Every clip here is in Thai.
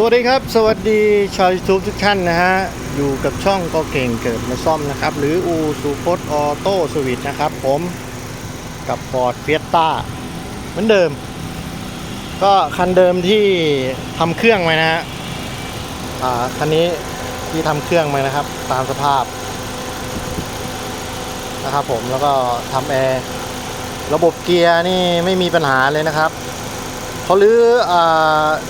สวัสดีครับ สวัสดีชาวยูทูบทุกท่านนะฮะ อยู่กับช่องก็เก่งเกิดมาซ่อมนะครับ หรืออูซูโคตออโต้สวิตนะครับ ผมกับ Ford f i e s t a เหมือนเดิม ก็คันเดิมที่ทำเครื่องไว้นะฮะอ่าคันนี้ที่ทำเครื่องไว้นะครับ ตามสภาพนะครับผมแล้วก็ทำแอร์ระบบเกียร์นี่ไม่มีปัญหาเลยนะครับ เขาลื้ออ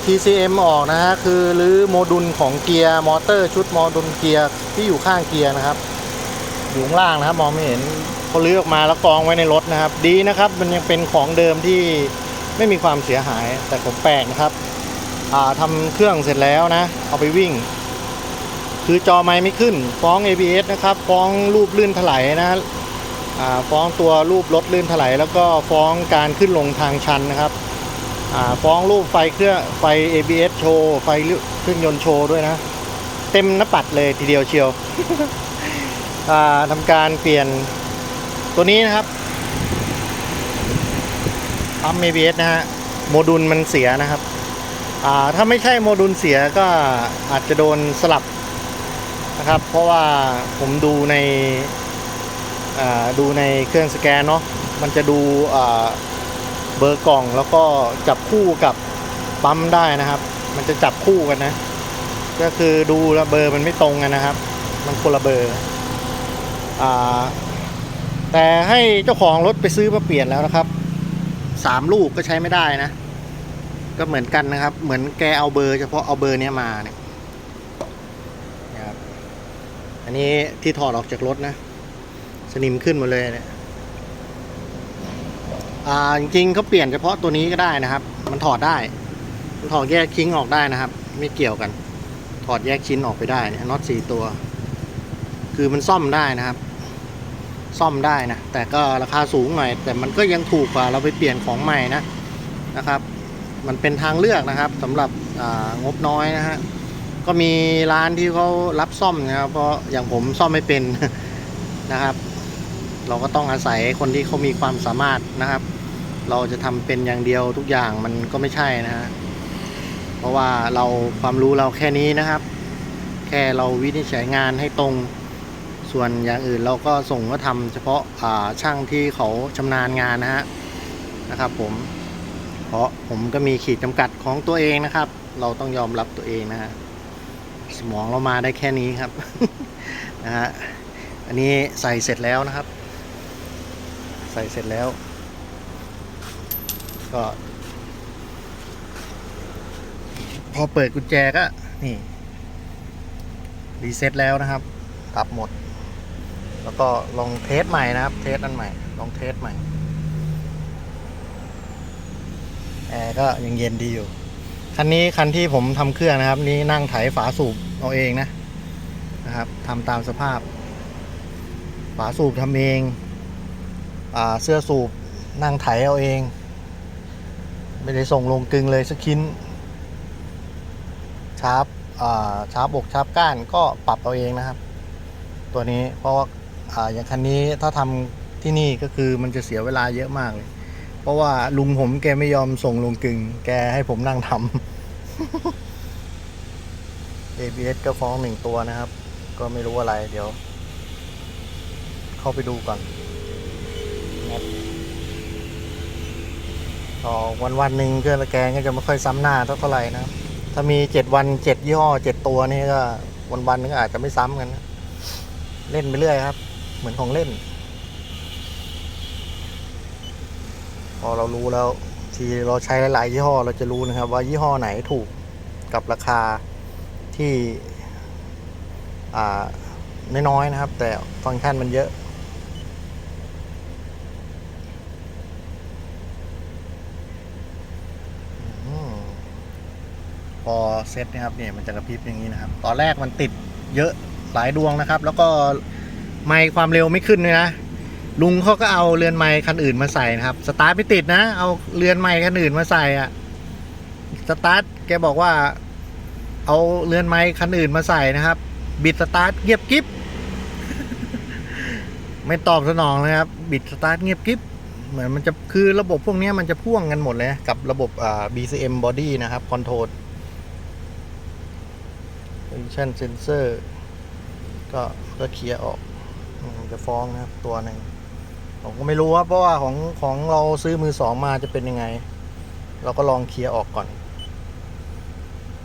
TCM ออกนะฮะคือลื้อโมดูลของเกียร์มอเตอร์ชุดโมดูลเกียร์ที่อยู่ข้างเกียร์นะครับ อยู่ข้างล่างนะครับมองไม่เห็นเขาลื้อออกมาแล้วกองไว้ในรถนะครับ ดีนะครับมันยังเป็นของเดิมที่ไม่มีความเสียหาย แต่ผมแปลกนะครับอ่าทำเครื่องเสร็จแล้วนะ เอาไปวิ่ง คือจอไม้ไม่ขึ้น ฟ้อง ABS นะครับ ฟ้องรูปลื่นถลายนะฟ้องตัวรูปรถลื่นถลายแล้วก็ฟ้องการขึ้นลงทางชันนะครับ ฟ้องรูปไฟเครื่องไฟ ABS โชว์ ไฟเครื่องยนต์โชว์ด้วยนะ เต็มหน้าปัดเลยทีเดียวเชียวทำการเปลี่ยนตัวนี้นะครับปั๊ม ABS นะฮะโมดูลมันเสียนะครับถ้าไม่ใช่โมดูลเสียก็อาจจะโดนสลับนะครับ เพราะว่าผมดูในดูในเครื่องสแกนเนาะมันจะดูอ เบอร์กล่องแล้วก็จับคู่กับปั๊มได้นะครับ มันจะจับคู่กันนะ ก็คือดูแล้วเบอร์มันไม่ตรงกันนะครับ มันคนละเบอร์อ่าแต่ให้เจ้าของรถไปซื้อมาเปลี่ยนแล้วนะครับสามลูกก็ใช้ไม่ได้นะ ก็เหมือนกันนะครับ เหมือนแกเอาเบอร์เฉพาะเอาเบอร์เนี้ยมาเนี่ยนะครับอันนี้ที่ถอดออกจากรถนะ สนิมขึ้นหมดเลยเนี่ย อ่าจริงๆเขาเปลี่ยนเฉพาะตัวนี้ก็ได้นะครับ มันถอดได้ มันถอดแยกชิ้นออกได้นะครับ ไม่เกี่ยวกัน ถอดแยกชิ้นออกไปได้น็อตสี่ตัว คือมันซ่อมได้นะครับ ซ่อมได้นะ แต่ก็ราคาสูงหน่อย แต่มันก็ยังถูกกว่าเราไปเปลี่ยนของใหม่นะนะครับ มันเป็นทางเลือกนะครับสำหรับอ่างบน้อยนะฮะก็มีร้านที่เขารับซ่อมนะครับ เพราะอย่างผมซ่อมไม่เป็นนะครับ เราก็ต้องอาศัยคนที่เขามีความสามารถนะครับ เราจะทำเป็นอย่างเดียวทุกอย่างมันก็ไม่ใช่นะฮะเพราะว่าเราความรู้เราแค่นี้นะครับ แค่เราวินิจฉัยงานให้ตรงส่วนอย่างอื่นเราก็ส่งก็ทำเฉพาะาช่างที่เขาชำนาญงานนะฮะนะครับ ผม เพราะผมก็มีขีดจำกัดของตัวเองนะครับ เราต้องยอมรับตัวเองนะฮะสมองเรามาได้แค่นี้ครับนะฮะอันนี้ใส่เสร็จแล้วนะครับ ใส่เสร็จแล้ว ก็ พอเปิดกุญแจก็ นี่ รีเซ็ตแล้วนะครับตับหมด แล้วก็ลองเทสใหม่นะครับ เทสอันใหม่ ลองเทสใหม่ แอร์ก็ยังเย็นดีอยู่ คันนี้คันที่ผมทำเครื่องนะครับ นี่นั่งไถฝาสูบเอาเองนะนะครับทำตามสภาพ ฝาสูบทำเองอเสื้อสูบนั่งไถเอาเอง ไม่ได้ส่งลงกึงเลยสักชิ้นชาร์ปอ่าชาร์ปอกชาร์ปก้านก็ปรับเอาเองนะครับ ตัวนี้เพราะว่าอย่างคันนี้ถ้าทำที่นี่ก็คือมันจะเสียเวลาเยอะมากเลย เพราะว่าลุงผมแกไม่ยอมส่งลงกึง แกให้ผมนั่งทำ ABS ก็ฟ้องหนึ่งตัวนะครับ ก็ไม่รู้อะไรเดี๋ยว เข้าไปดูก่อนครับ ต่อวันวันหนึ่งเครื่องตะแกรงก็จะไม่ค่อยซ้ำหน้าเท่าไหร่นะถ้ามีเจ็ดวันเจ็ดยี่ห้อเจ็ดตัวนี่ก็วันวันนึงอาจจะไม่ซ้ำกันนะเล่นไปเรื่อยครับ เหมือนของเล่น พอเรารู้แล้วทีเราใช้หลาย ๆ ยี่ห้อเราจะรู้นะครับ ว่ายี่ห้อไหนถูกกับราคาที่น้อยๆนะครับ แต่ฟังก์ชันมันเยอะ อืมพ อเซตนะครับเนี่ยมันจะกระพริบอย่างนี้นะครับ ตอนแรกมันติดเยอะหลายดวงนะครับ แล้วก็ไมค์ความเร็วไม่ขึ้นเลยนะลุงเขาก็เอาเรือนไมค์คันอื่นมาใส่นะครับ สตาร์ทไม่ติดนะ เอาเรือนไมค์คันอื่นมาใส่อะสตาร์ทแกบอกว่า เอาเรือนไมค์คันอื่นมาใส่นะครับ บิดสตาร์ทเงียบกิ๊บไม่ตอบสนองเลยครับ บิดสตาร์ทเงียบกิ๊บเหมือนมันจะคือระบบพวกนี้มันจะพ่วงกันหมดเลยกับระบบ BCM body นะครับคอนโทรล position sensor ก็ก็เคลียร์ออกจะฟ้องนะครับตัวหนึ่งผมก็ไม่รู้ว่าเพราะว่าของของเราซื้อมือสองมาจะเป็นยังไง เราก็ลองเคลียร์ออกก่อน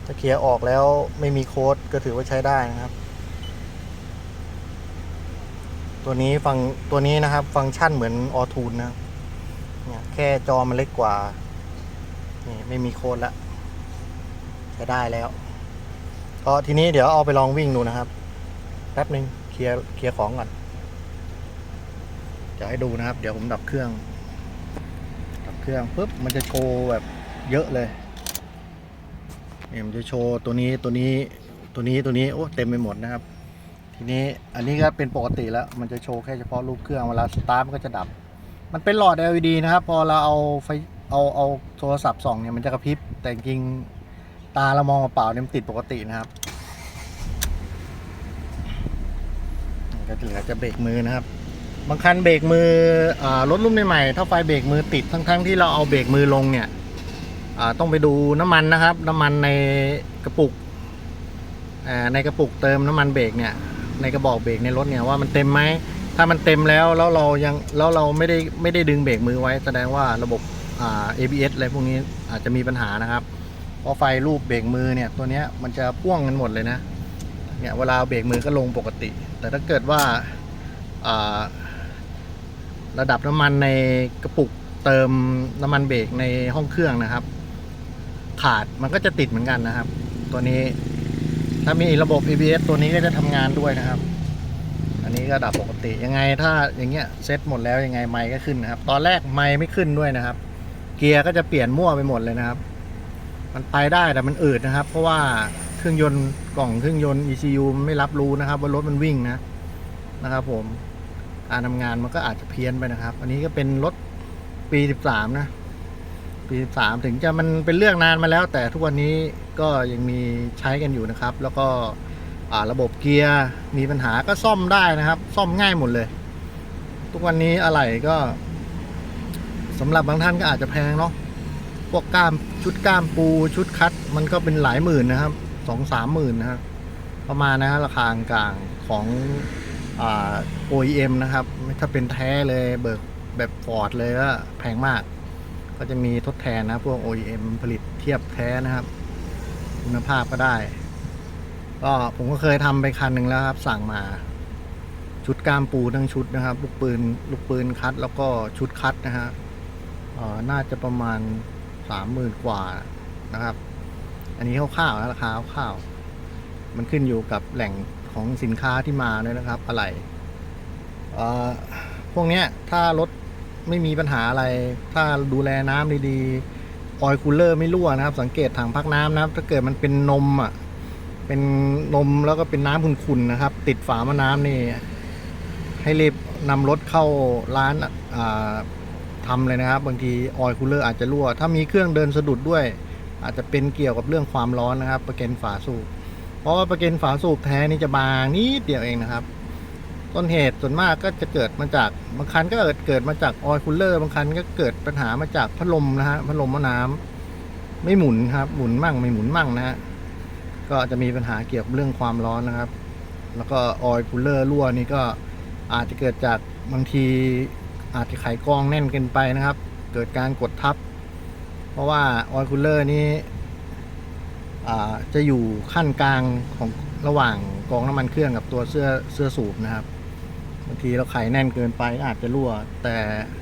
ถ้าเคลียร์ออกแล้วไม่มีโค้ดก็ถือว่าใช้ได้นะครับ ตัวนี้ฟังตัวนี้นะครับ ฟังก์ชันเหมือนออทูนนะเนี่ยแค่จอมันเล็กกว่านี่ไม่มีโค้ดละใช้ได้แล้ว ก็ทีนี้เดี๋ยวเอาไปลองวิ่งดูนะครับ แป๊บหนึ่งเคลียร์เคลียร์ของก่อนจะให้ดูนะครับ เดี๋ยวผมดับเครื่อง ดับเครื่องปุ๊บมันจะโชว์แบบเยอะเลยเนี่ยมันจะโชว์ตัวนี้ตัวนี้ตัวนี้ตัวนี้โอ้เต็มไปหมดนะครับ ทีนี้อันนี้ก็เป็นปกติแล้วมันจะโชว์แค่เฉพาะรูปเครื่องเวลาสตาร์ทมันก็จะดับ มันเป็นหลอด LED นะครับ พอเราเอาไฟเอาเอาโทรศัพท์ส่องเนี่ยมันจะกระพริบแต่จริง ตาเรามองเปล่าเนี่ยมันติดปกตินะครับก็เหลือจะเบรกมือนะครับ บางคันเบรกมืออรถรุ่นใหม่ๆถ้าไฟเบรกมือติดทั้งๆที่เราเอาเบรกมือลงเนี่ยต้องไปดูน้ำมันนะครับ น้ำมันในกระปุกในกระปุกเติมน้ำมันเบรกเนี่ย ในกระบอกเบรกในรถเนี่ยว่ามันเต็มไหมถ้ามันเต็มแล้วแล้วเรายังแล้วเราไม่ได้ไม่ได้ดึงเบรกมือไว้ แสดงว่าระบบอ ABS อะไรพวกนี้อาจจะมีปัญหานะครับ พราะไฟรูปเบรกมือเนี่ยตัวเนี้ยมันจะพ่วงกันหมดเลยนะเนี่ยเวลาเบรกมือก็ลงปกติ แต่ถ้าเกิดว่าาระดับน้ำมันในกระปุกเติมน้ำมันเบรกในห้องเครื่องนะครับ ขาดมันก็จะติดเหมือนกันนะครับ ตัวนี้ถ้ามีระบบ ABS ตัวนี้ก็จะทำงานด้วยนะครับ อันนี้ก็ดับปกติยังไงถ้าอย่างเงี้ยเซ็ตหมดแล้วยังไงไมค์ก็ขึ้นนะครับ ตอนแรกไมค์ไม่ขึ้นด้วยนะครับ เกียร์ก็จะเปลี่ยนมั่วไปหมดเลยนะครับ มันไปได้แต่มันอืดนะครับ เพราะว่าเครื่องยนต์กล่องเครื่องยนต์ ECU มันไม่รับรู้นะครับ ว่ารถมันวิ่งนะนะครับ ผมการทำงานมันก็อาจจะเพี้ยนไปนะครับ อันนี้ก็เป็นรถปี 13 นะ ปี 13 ถึงจะมันเป็นเรื่องนานมาแล้ว แต่ทุกวันนี้ก็ยังมีใช้กันอยู่นะครับ แล้วก็ระบบเกียร์มีปัญหาก็ซ่อมได้นะครับ ซ่อมง่ายหมดเลย ทุกวันนี้อะไหล่ก็สำหรับบางท่านก็อาจจะแพงเนาะ วกก้ามชุดก้ามปูชุดคัด มันก็เป็นหลายหมื่นนะครับสองสามหมื่นนะครับประมาณนะฮะราคากลางของอ่า OEM นะครับ ถ้าเป็นแท้เลยเบิกแบบฟอร์ดเลยก็แพงมาก ก็จะมีทดแทนนะพวก OEM ผลิตเทียบแท้นะครับคุณภาพก็ได้ ก็ผมก็เคยทำไปคันหนึ่งแล้วครับ สั่งมาชุดก้ามปูทั้งชุดนะครับ ลูกปืน ลูกปืนคัด แล้วก็ชุดคัดนะฮะน่าจะประมาณ สามหมื่นกว่านะครับ อันนี้คร่าวๆนะราคาคร่าวๆมันขึ้นอยู่กับแหล่งของสินค้าที่มาด้วยนะครับ อะไรเอ่อพวกเนี้ยถ้ารถไม่มีปัญหาอะไร ถ้าดูแลน้ำดีๆออยล์คูลเลอร์ไม่รั่วนะครับ สังเกตถังพักน้ำนะครับ ถ้าเกิดมันเป็นนมอะเป็นนมแล้วก็เป็นน้ำขุ่นๆนะครับ ติดฝามาน้ำนี่ให้รีบนำรถเข้าร้าน อ่าทำเลยนะครับ บางทีออยล์คูลเลอร์อาจจะรั่ว ถ้ามีเครื่องเดินสะดุดด้วย อาจจะเป็นเกี่ยวกับเรื่องความร้อนนะครับ ประเก็นฝาสูบ เพราะว่าประเก็นฝาสูบแท้นี่จะบางนิดเดียวเองนะครับ ต้นเหตุส่วนมากก็จะเกิดมาจากบางคันก็เกิดเกิดมาจากออยล์คูลเลอร์บางคันก็เกิดปัญหามาจากพัดลมนะฮะพัดลมหม้อน้ำไม่หมุนครับ หมุนมั่งไม่หมุนมั่งนะฮะก็จะมีปัญหาเกี่ยวกับเรื่องความร้อนนะครับ แล้วก็ออยล์คูลเลอร์รั่วนี่ก็อาจจะเกิดจากบางที อาจจะไขกองแน่นเกินไปนะครับ เกิดการกดทับ เพราะว่าออยล์คูลเลอร์นี่อ่าจะอยู่ขั้นกลางของระหว่างกองน้ำมันเครื่องกับตัวเสื้อเสื้อสูบนะครับบางทีเราไขแน่นเกินไปก็อาจจะรั่ว แต่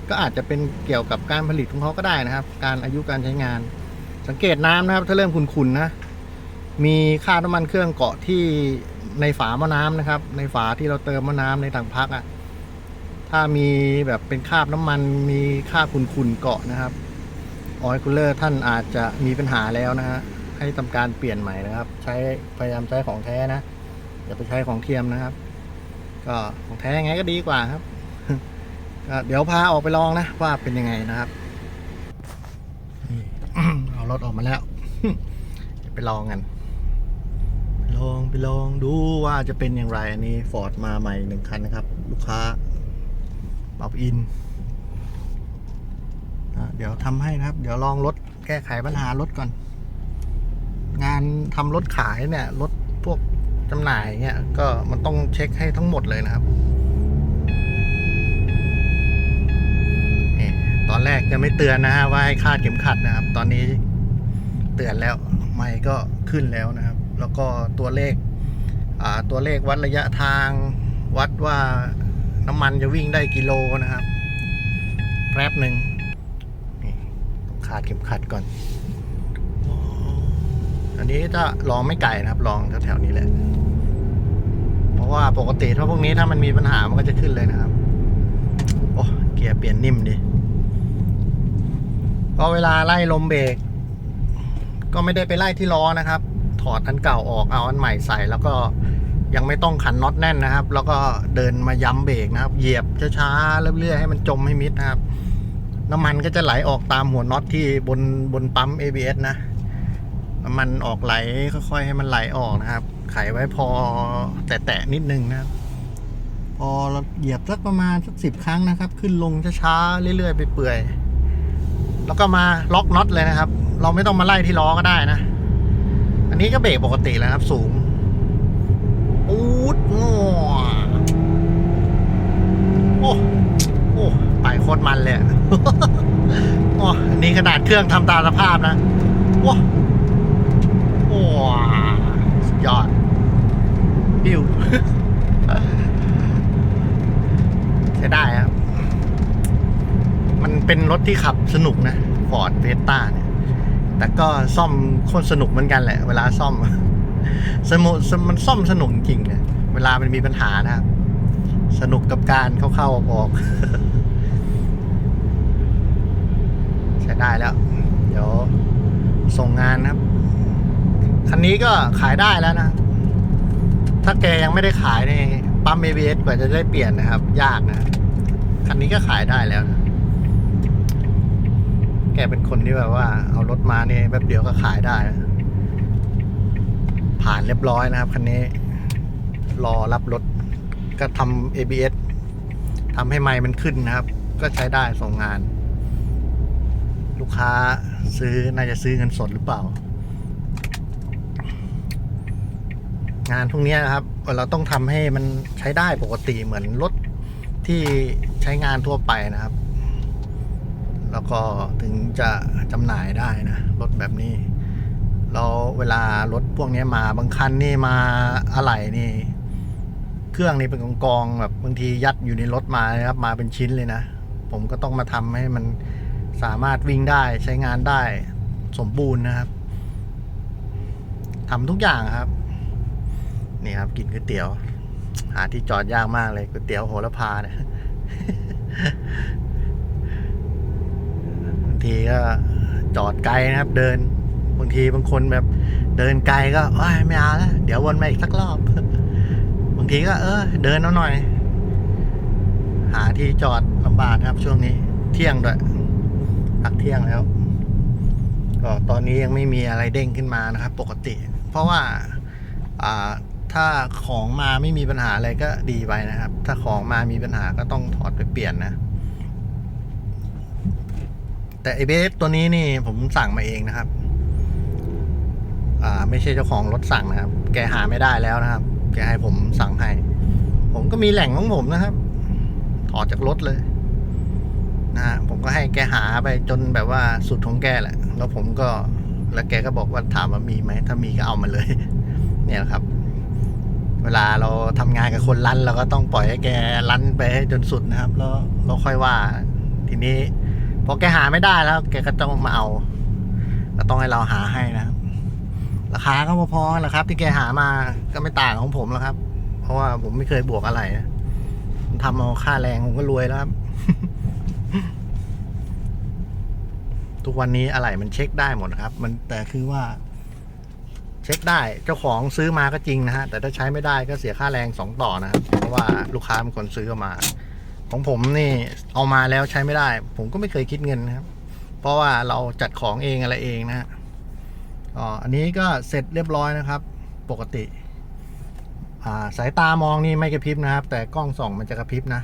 ก็อาจจะเป็นเกี่ยวกับการผลิตของเขาก็ได้นะครับ การอายุการใช้งาน สังเกตน้ำนะครับถ้าเริ่มขุ่นๆนะมีคราน้ำมันเครื่องเกาะที่ในฝาม้อน้ำนะครับ ในฝาที่เราเติมม้อน้ำในถังพักอะ่ะ ถ้ามีแบบเป็นคราบน้ำมันมีคราบขุ่นๆเกาะนะครับออยล์คูลเลอร์ท่านอาจจะมีปัญหาแล้วนะฮะให้ทำการเปลี่ยนใหม่นะครับ ใช้พยายามใช้ของแท้นะอย่าไปใช้ของเทียมนะครับ ก็ของแท้ยังไงก็ดีกว่าครับก็เดี๋ยวพาออกไปลองนะว่าเป็นยังไงนะครับเอารถออกมาแล้วเดี๋ยวไปลองกันลองไปลองดูว่าจะเป็นอย่างไรอันนี้ฟอร์ดมาใหม่หนึ่งคันนะครับ ลูกค้า ปรับอิน เดี๋ยวทำให้นะครับ เดี๋ยวลองรถแก้ไขปัญหารถก่อน งานทำรถขายเนี่ยรถพวกจำหน่ายเงี้ยก็มันต้องเช็คให้ทั้งหมดเลยนะครับตอนแรกจะไม่เตือนนะฮะว่าให้คาดเข็มขัดนะครับ ตอนนี้เตือนแล้วไม่ก็ขึ้นแล้วนะครับ แล้วก็ตัวเลขตัวเลขวัดระยะทางวัดว่า น้ำมันจะวิ่งได้กิโลนะครับแป๊บหนึ่งนี่ต้องคาดเข็มขัดก่อน อันนี้จะลองไม่ไกลนะครับ ลองแถวๆนี้แหละ เพราะว่าปกติถ้าพวกนี้ถ้ามันมีปัญหามันก็จะขึ้นเลยนะครับ โอ้เกียร์เปลี่ยนนิ่มดิพอเวลาไล่ลมเบรกก็ไม่ได้ไปไล่ที่ล้อนะครับ ถอดอันเก่าออกเอาอันใหม่ใส่แล้วก็ ยังไม่ต้องขันน็อตแน่นนะครับ แล้วก็เดินมาย้ำเบรกนะครับ เหยียบช้าๆเรื่อยๆให้มันจมให้มิดนะครับ น้ำมันก็จะไหลออกตามหัวน็อตที่บนบนปั๊ม ABS นะ น้ำมันออกไหลค่อยๆให้มันไหลออกนะครับ ไขไว้พอแตะๆนิดนึงนะครับ พอเราเหยียบสักประมาณสักสิบครั้งนะครับ ขึ้นลงช้าๆเรื่อยๆไปเปื่อยแล้วก็มาล็อกน็อตเลยนะครับ เราไม่ต้องมาไล่ที่ล้อก็ได้นะ อันนี้ก็เบรกปกติแล้วครับ สูงอูดง้อโอ้โอ้ไป โคตรมันเลยอะโอ้นนี้ขนาดเครื่องทำตามสภาพนะว้าว้สุดยอดปิ้วใช้ได้ครับ มันเป็นรถที่ขับสนุกนะฟอร์ดเวสต้าเนี่ย แต่ก็ซ่อมโคตรสนุกเหมือนกันแหละ เวลาซ่อม สมุมันซ่อมสนุกจริงเนี่ยเวลามันมีปัญหานะครับสนุกกับการเข้าๆออกๆ ใช้ ได้แล้ว เดี๋ยวส่งงานนะครับ คันนี้ก็ขายได้แล้วนะ ถ้าแกยังไม่ได้ขายในปั๊ม ABS กว่าจะได้เปลี่ยนนะครับ ยากนะ คันนี้ก็ขายได้แล้วนะแกเป็นคนที่แบบว่า เอารถมาเนี่ยแป๊บเดียวก็ขายได้ ผ่านเรียบร้อยนะครับคันนี้ รอรับรถก็ทำ ABS ทำให้ไมค์มันขึ้นนะครับ ก็ใช้ได้ส่งงาน ลูกค้าซื้อน่าจะซื้อเงินสดหรือเปล่า งานพวกนี้นะครับ เราต้องทำให้มันใช้ได้ปกติเหมือนรถที่ใช้งานทั่วไปนะครับ แล้วก็ถึงจะจำหน่ายได้นะ รถแบบนี้แล้วเวลารถพวกนี้มาบางคันนี่มาอะไหล่นี่ เครื่องนี่เป็นกองๆแบบบางทียัดอยู่ในรถมานะครับ มาเป็นชิ้นเลยนะ ผมก็ต้องมาทำให้มัน สามารถวิ่งได้ใช้งานได้สมบูรณ์นะครับทำทุกอย่างครับ นี่ครับกินก๋วยเตี๋ยว หาที่จอดยากมากเลยก๋วยเตี๋ยวโหระพาเนี่ยบางทีก็จอดไกลนะครับ เดินบางทีบางคนแบบเดินไกลก็โอ้ไม่เอาแล้วเดี๋ยววนมาอีกสักรอบ บางทีก็ เออ เดินเอาหน่อยหาที่จอดลำบากครับช่วงนี้ เที่ยงด้วย พักเที่ยงแล้ว ก็ตอนนี้ยังไม่มีอะไรเด้งขึ้นมานะครับ ปกติ เพราะว่าอ่าถ้าของมาไม่มีปัญหาอะไรก็ดีไปนะครับ ถ้าของมามีปัญหาก็ต้องถอดไปเปลี่ยนนะ แต่ไอเบสตัวนี้นี่ผมสั่งมาเองนะครับ อ่า ไม่ใช่เจ้าของรถสั่งนะครับ แกหาไม่ได้แล้วนะครับ แกให้ผมสั่งให้ ผมก็มีแหล่งของผมนะครับ ถอดจากรถเลย นะฮะผมก็ให้แกหาไปจนแบบว่าสุดของแกแหละ แล้วผมก็แล้วแกก็บอกว่าถามว่ามีไหมถ้ามีก็เอามาเลย เนี่ยครับ เวลาเราทำงานกับคนรั้นเราก็ต้องปล่อยให้แกรั้นไปให้จนสุดนะครับ แล้วเราค่อยว่า ทีนี้พอแกหาไม่ได้แล้ว แกก็ต้องมาเอา ก็ต้องให้เราหาให้นะราคาก็พอๆแหละครับ ที่แกหามาก็ไม่ต่างของผมแล้วครับ เพราะว่าผมไม่เคยบวกอะไรนะทำเอาค่าแรงผมก็รวยแล้วครับ ทุกวันนี้อะไรมันเช็คได้หมดนะครับ มันแต่คือว่า เช็คได้เจ้าของซื้อมาก็จริงนะฮะ แต่ถ้าใช้ไม่ได้ก็เสียค่าแรงสองต่อนะครับ เพราะว่าลูกค้าเป็นคนซื้อมา ของผมนี่เอามาแล้วใช้ไม่ได้ ผมก็ไม่เคยคิดเงินนะครับ เพราะว่าเราจัดของเองอะไรเองนะฮะอ๋ออันนี้ก็เสร็จเรียบร้อยนะครับ ปกติสายตามองนี่ไม่กระพริบนะครับ แต่กล้องส่องมันจะกระพริบนะ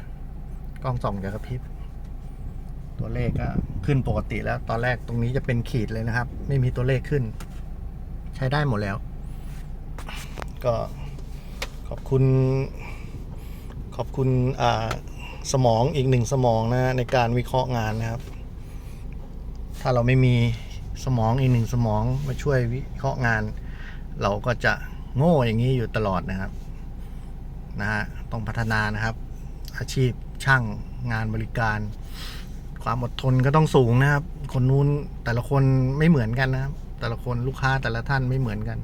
กล้องส่องจะกระพริบ ตัวเลขก็ขึ้นปกติแล้ว ตอนแรกตรงนี้จะเป็นขีดเลยนะครับ ไม่มีตัวเลขขึ้น ใช้ได้หมดแล้ว ก็ขอบคุณ ขอบคุณสมองอีกหนึ่งสมองนะฮะในการวิเคราะห์งานนะครับ ถ้าเราไม่มีสมองอีกหนึ่งสมองมาช่วยวิเคราะห์งาน เราก็จะโง่อย่างนี้อยู่ตลอดนะครับนะฮะต้องพัฒนานะครับ อาชีพช่างงานบริการ ความอดทนก็ต้องสูงนะครับ คนนู้นแต่ละคนไม่เหมือนกันนะครับ แต่ละคนลูกค้าแต่ละท่านไม่เหมือนกัน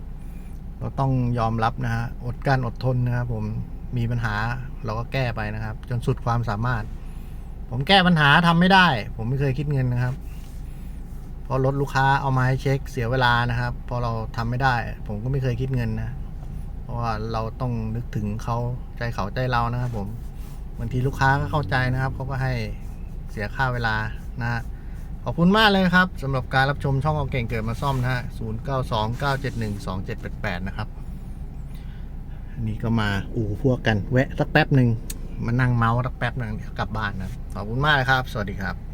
เราต้องยอมรับนะฮะอดกั้นอดทนนะครับ ผมมีปัญหาเราก็แก้ไปนะครับ จนสุดความสามารถ ผมแก้ปัญหาทำไม่ได้ ผมไม่เคยคิดเงินนะครับเพราะรถลูกค้าเอามาให้เช็คเสียเวลานะครับ พอเราทำไม่ได้ ผมก็ไม่เคยคิดเงินนะเพราะว่าเราต้องนึกถึงเขาใจเขาใจเรานะครับ ผมบางทีลูกค้าก็เข้าใจนะครับเขาก็ให้ เสียค่าเวลานะฮะขอบคุณมากเลยครับสำหรับการรับชมช่องเอาเก่งเกิดมาซ่อมนะฮะ0 9 2 9 7 1 2 7 8 8 นะครับ อันนี้ก็มาอู่พวกกันแวะสักแป๊บหนึ่งมานั่งเมาส์สักแป๊บหนึ่งเดี๋ยวกลับบ้านนะขอบคุณมากเลยครับ สวัสดีครับ